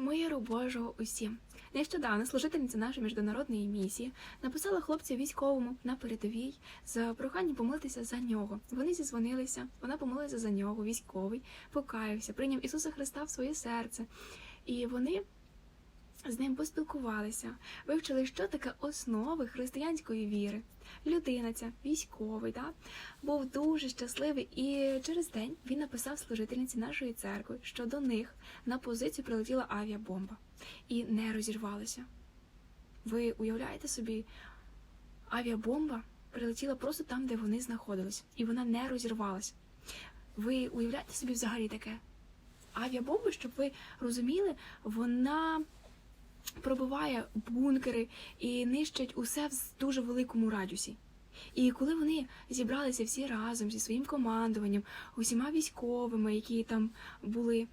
Миру Божого усім. Нещодавно служительниця нашої міжнародної місії написала хлопцю військовому на передовій з проханням помолитися за нього. Вони зізвонилися, вона помолилася за нього, військовий, покаявся, прийняв Ісуса Христа в своє серце. І вони з ним поспілкувалися, вивчили, що таке основи християнської віри. Людина ця, військовий, да, був дуже щасливий, і через день він написав служительниці нашої церкви, що до них на позицію прилетіла авіабомба і не розірвалася. Ви уявляєте собі, авіабомба прилетіла просто там, де вони знаходились, і вона не розірвалася. Ви уявляєте собі взагалі таке? Авіабомба, щоб ви розуміли, вона пробиває бункери і нищить усе в дуже великому радіусі. І коли вони зібралися всі разом зі своїм командуванням, усіма військовими, які там були,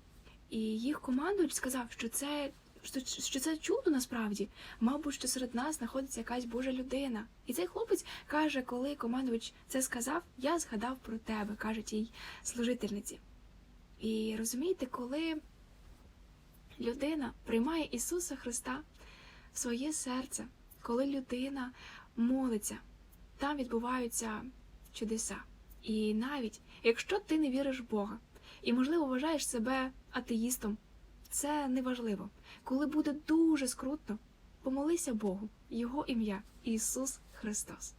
і їх командувач сказав, що це, що, це чудо насправді, мабуть, що серед нас знаходиться якась Божа людина. І цей хлопець каже, коли командувач це сказав, я згадав про тебе, каже тій служительниці. І розумієте, коли людина приймає Ісуса Христа в своє серце, коли людина молиться, там відбуваються чудеса. І навіть якщо ти не віриш в Бога і, можливо, вважаєш себе атеїстом, це не важливо. Коли буде дуже скрутно, помолися Богу, Його ім'я Ісус Христос.